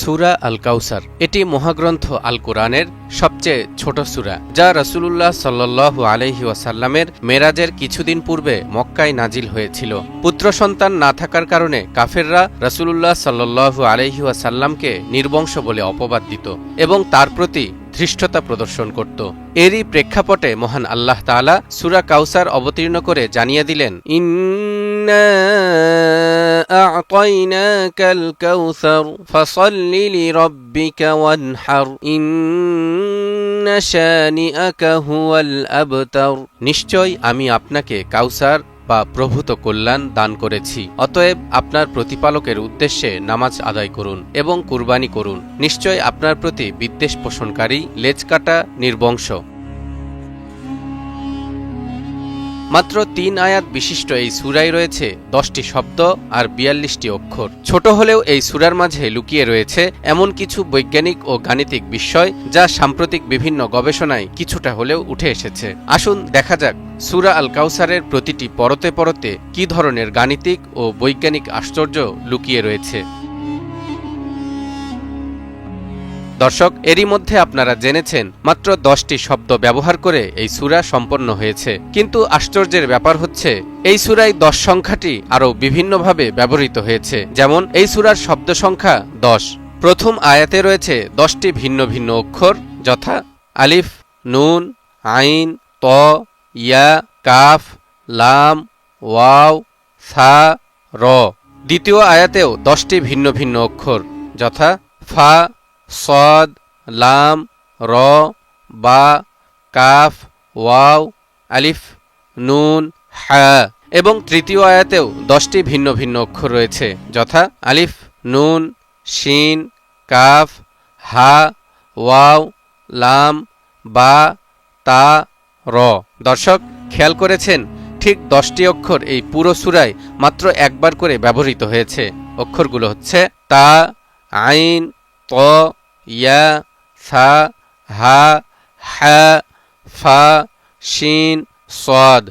সুরা আল কাউসার এটি মহাগ্রন্থ আল কোরআনের সবচেয়ে ছোট সুরা, যা রসুলুল্লাহ সাল্লু আলহি ওয়াসাল্লামের মেরাজের কিছুদিন পূর্বে মক্কায় নাজিল হয়েছিল। পুত্র সন্তান না থাকার কারণে কাফেররা রসুলুল্লাহ সাল্লু আলহি ওয়াসাল্লামকে নির্বংশ বলে অপবাদ দিত এবং তার প্রতি ধৃষ্টতা প্রদর্শন করত। এরই প্রেক্ষাপটে মহান আল্লাহ তালা সুরা কাউসার অবতীর্ণ করে জানিয়ে দিলেন ইন্না নিশ্চয় আমি আপনাকে কাউসার বা প্রভূত কল্যাণ দান করেছি। অতএব আপনার প্রতিপালকের উদ্দেশ্যে নামাজ আদায় করুন এবং কুরবানি করুন। নিশ্চয় আপনার প্রতি বিদ্বেষ পোষণকারী লেজকাটা নির্বংশ। মাত্র তিন আয়াত বিশিষ্ট এই সুরায় রয়েছে দশটি শব্দ আর বিয়াল্লিশটি অক্ষর। ছোট হলেও এই সুরার মাঝে লুকিয়ে রয়েছে এমন কিছু বৈজ্ঞানিক ও গাণিতিক বিষয় যা সাম্প্রতিক বিভিন্ন গবেষণায় কিছুটা হলেও উঠে এসেছে। আসুন দেখা যাক সুরা আল কাউসারের প্রতিটি পরতে পরতে কি ধরনের গাণিতিক ও বৈজ্ঞানিক আশ্চর্য লুকিয়ে রয়েছে। দর্শক, এরই মধ্যে আপনারা জেনেছেন, মাত্র দশটি শব্দ ব্যবহার করে এই সুরা সম্পন্ন হয়েছে। কিন্তু আশ্চর্যের ব্যাপার হচ্ছে, এই সুরাই দশ সংখ্যাটি আরও বিভিন্নভাবে ব্যবহৃত হয়েছে। যেমন, এই সুরার শব্দ সংখ্যা দশ। প্রথম আয়াতে রয়েছে দশটি ভিন্ন ভিন্ন অক্ষর, যথা আলিফ, নুন, আইন, ত, ইয়া, কাফ, লাম, ওয়াও, সা, র। দ্বিতীয় আয়াতেও দশটি ভিন্ন ভিন্ন অক্ষর, যথা ফা সদ, লাম, র, বা, কাফ, ওয়াও, আলিফ, নুন, হা এবং তৃতীয় আয়াতেও দশটি ভিন্ন ভিন্ন অক্ষর রয়েছে, যথা আলিফ, নুন, শিন, কাফ, হা, ওয়াও, লাম, বা, তা, র। দর্শক, খেয়াল করেছেন, ঠিক দশটি অক্ষর এই পুরো সুরায় মাত্র একবার করে ব্যবহৃত হয়েছে। অক্ষরগুলো হচ্ছে তা, আইন ইয়া সা হা হা ফা শিন সদ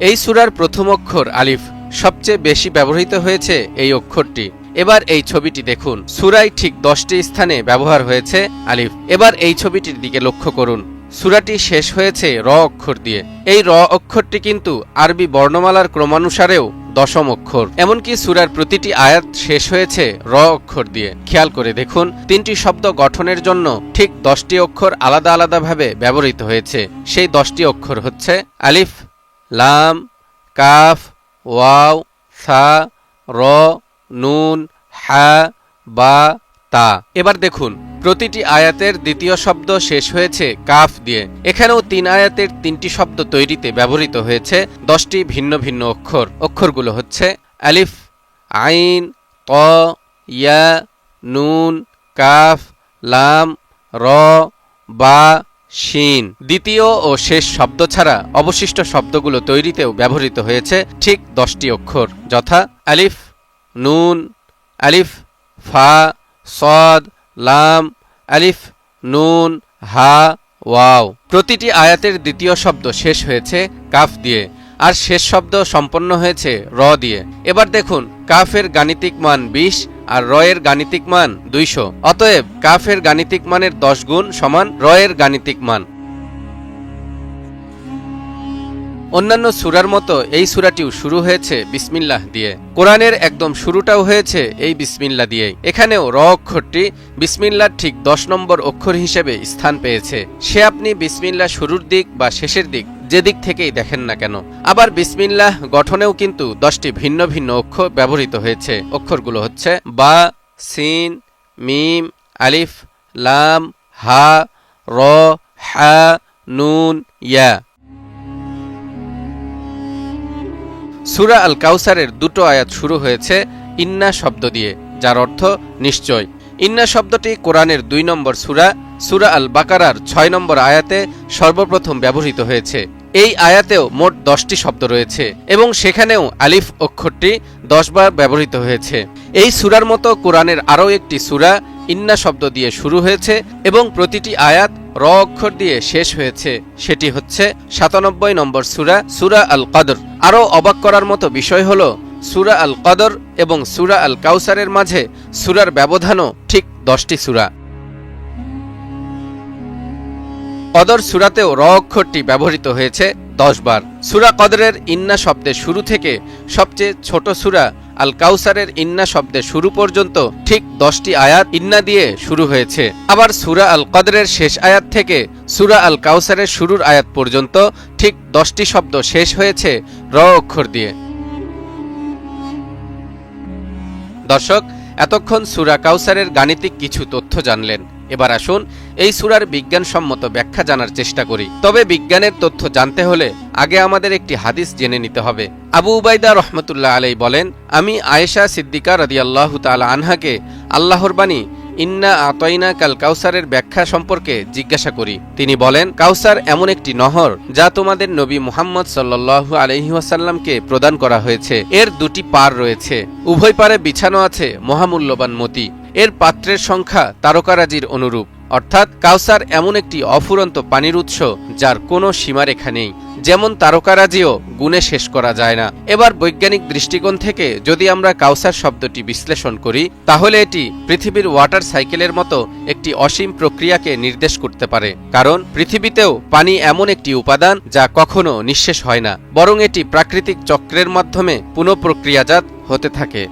এই সুরার প্রথম অক্ষর আলিফ সবচেয়ে বেশি ব্যবহৃত হয়েছে এই অক্ষরটি। এবার এই ছবিটি দেখুন। সুরাই ঠিক দশটি স্থানে ব্যবহার হয়েছে আলিফ। এবার এই ছবিটির দিকে লক্ষ্য করুন। সুরাটি শেষ হয়েছে র অক্ষর দিয়ে। এই র অক্ষরটি কিন্তু আরবি বর্ণমালার ক্রমানুসারেও দশম অক্ষর। এমনকি সুরার প্রতিটি আয়াত শেষ হয়েছে র অক্ষর দিয়ে। খেয়াল করে দেখুন, তিনটি শব্দ গঠনের জন্য ঠিক দশটি অক্ষর আলাদা আলাদাভাবে ব্যবহৃত হয়েছে। সেই দশটি অক্ষর হচ্ছে আলিফ, লাম, কাফ, ওয়াও, সা, র, নুন, হা, বা, তা। এবার দেখুন প্রতিটি আয়াতের দ্বিতীয় শব্দ শেষ হয়েছে কাফ দিয়ে। এখানেও তিন আয়াতের তিনটি শব্দ তৈরিতে ব্যবহৃত হয়েছে, দশটি ভিন্ন ভিন্ন অক্ষর। অক্ষরগুলো হচ্ছে আলিফ, আইন ত ইয়া, নুন, কাফ, লাম, র, বা, শিন। দ্বিতীয় ও শেষ শব্দ ছাড়া অবশিষ্ট শব্দগুলো তৈরিতেও ব্যবহৃত হয়েছে ঠিক দশটি অক্ষর, যথা আলিফ, নুন, আলিফ, ফা, সদ লাম, আলিফ, নুন, হা, ওয়াও। প্রতিটি আয়াতের দ্বিতীয় শব্দ শেষ হয়েছে কাফ দিয়ে, আর শেষ শব্দ সম্পন্ন হয়েছে র দিয়ে। এবার দেখুন, কাফের গাণিতিক মান বিশ আর রয়ের গাণিতিক মান দুইশো। অতএব কাফের গাণিতিক মানের দশ গুণ সমান রয়ের গাণিতিক মান। অন্যান্য সুরার মতো এই সুরাটিও শুরু হয়েছে বিসমিল্লাহ দিয়ে। কোরআনের একদম শুরুটাও হয়েছে এই বিসমিল্লা দিয়েই এখানেও র অক্ষরটি বিসমিল্লার ঠিক দশ নম্বর অক্ষর হিসেবে স্থান পেয়েছে। সে আপনি বিসমিল্লা শুরুর দিক বা শেষের দিক যে দিক থেকেই দেখেন না কেন। আবার বিসমিল্লাহ গঠনেও কিন্তু দশটি ভিন্ন ভিন্ন অক্ষর ব্যবহৃত হয়েছে। অক্ষরগুলো হচ্ছে বা, সিন, মিম, আলিফ, লাম, হা, র, হা, নুন, ইয়া। সুরা আল কাউসারের দুটো আয়াত শুরু হয়েছে ইন্না শব্দ দিয়ে, যার অর্থ নিশ্চয়। ইন্না শব্দটি কোরআনের দুই নম্বর সুরা সুরা আল বাকারার ছয় নম্বর আয়াতে সর্বপ্রথম ব্যবহৃত হয়েছে। এই আয়াতেও মোট দশটি শব্দ রয়েছে এবং সেখানেও আলিফ অক্ষরটি দশবার ব্যবহৃত হয়েছে। এই সুরার মতো কোরআনের আরও একটি সুরা ইন্না শব্দ দিয়ে শুরু হয়েছে এবং প্রতিটি আয়াত র অক্ষর দিয়ে শেষ হয়েছে। সেটি হচ্ছে সাতানব্বই নম্বর সুরা সুরা আল কদর আরও অবাক করার মতো বিষয় হল, সুরা আল কদর এবং সুরা আল কাউসারের মাঝে সুরার ব্যবধানও ঠিক দশটি সুরা। কদর সুরাতেও র অক্ষরটি ব্যবহৃত হয়েছে দশ বার। সুরা কদরের ইন্না শব্দের শুরু থেকে সবচেয়ে ছোট সুরা আল কাউসারের ইন্না শব্দের শুরু পর্যন্ত ঠিক দশটি আয়াত ইন্না দিয়ে শুরু হয়েছে। আবার সুরা আল কদরের শেষ আয়াত থেকে সুরা আল কাউসারের শুরুর আয়াত পর্যন্ত ঠিক দশটি শব্দ শেষ হয়েছে র অক্ষর দিয়ে। দর্শক এতক্ষণ সুরা কাউসারের গাণিতিক কিছু তথ্য জানলেন। এবার আসুন এই সুরার বিজ্ঞানসম্মত ব্যাখ্যা জানার চেষ্টা করি। তবে বিজ্ঞানের তথ্য জানতে হলে আগে আমাদের একটি হাদিস জেনে নিতে হবে। আবু উবাইদা রহমতুল্লাহ আলাই বলেন, আমি আয়েশা সিদ্দিকা রদিয়াল্লাহ তাল আনহাকে আল্লাহর বাণী ইন্না আতয়না কাল কাউসারের ব্যাখ্যা সম্পর্কে জিজ্ঞাসা করি। তিনি বলেন, কাউসার এমন একটি নহর যা তোমাদের নবী মুহাম্মদ সাল্লু আলহিহাসাল্লামকে প্রদান করা হয়েছে। এর দুটি পার রয়েছে। উভয় পারে বিছানো আছে মহামূল্যবান মতি। এর পাত্রের সংখ্যা তারকারাজির অনুরূপ। অর্থাৎ কাউসার এমন একটি অফুরন্ত পানির উৎস যার কোনো সীমারেখা নেই। যেমন তারকারাজিও গুণে শেষ করা যায় না। এবার বৈজ্ঞানিক দৃষ্টিকোণ থেকে যদি আমরা কাউসার শব্দটি বিশ্লেষণ করি, তাহলে এটি পৃথিবীর ওয়াটার সাইকেলের মতো একটি অসীম প্রক্রিয়াকে নির্দেশ করতে পারে। কারণ পৃথিবীতেও পানি এমন একটি উপাদান যা কখনো নিঃশেষ হয় না, বরং এটি প্রাকৃতিক চক্রের মাধ্যমে পুনঃপ্রক্রিয়াজাত হতে থাকে।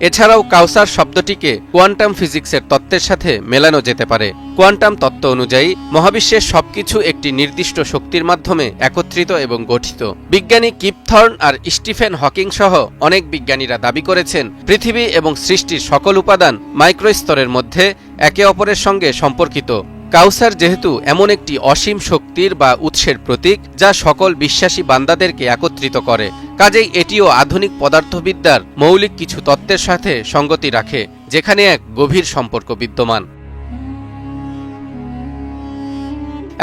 এছাড়াও কাউসার শব্দটিকে কোয়ান্টাম ফিজিক্সের তত্ত্বের সাথে মেলানো যেতে পারে। কোয়ান্টাম তত্ত্ব অনুযায়ী মহাবিশ্বের সবকিছু একটি নির্দিষ্ট শক্তির মাধ্যমে একত্রিত এবং গঠিত। বিজ্ঞানী কিপথর্ন আর স্টিফেন হকিং সহ অনেক বিজ্ঞানীরা দাবি করেছেন, পৃথিবী এবং সৃষ্টির সকল উপাদান মাইক্রোস্তরের মধ্যে একে অপরের সঙ্গে সম্পর্কিত। কাউসার যেহেতু এমন একটি অসীম শক্তির বা উৎসের প্রতীক, যা সকল বিশ্বাসী বান্দাদেরকে একত্রিত করে। কাজেই এটিও আধুনিক পদার্থবিদ্যার মৌলিক কিছু তত্ত্বের সাথে সঙ্গতি রাখে, যেখানে এক গভীর সম্পর্ক বিদ্যমান।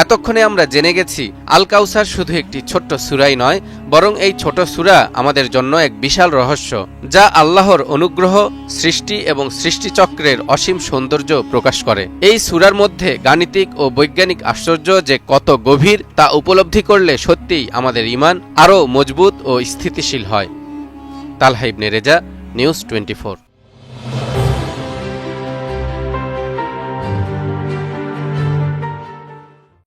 এতক্ষণে আমরা জেনে গেছি, আল কাউসার শুধু একটি ছোট্ট সুরাই নয়, বরং এই ছোট সুরা আমাদের জন্য এক বিশাল রহস্য, যা আল্লাহর অনুগ্রহ, সৃষ্টি এবং সৃষ্টিচক্রের অসীম সৌন্দর্য প্রকাশ করে। এই সুরার মধ্যে গাণিতিক ও বৈজ্ঞানিক আশ্চর্য যে কত গভীর, তা উপলব্ধি করলে সত্যিই আমাদের ইমান আরও মজবুত ও স্থিতিশীল হয়। তালহাইবনে রেজা, নিউজ টোয়েন্টি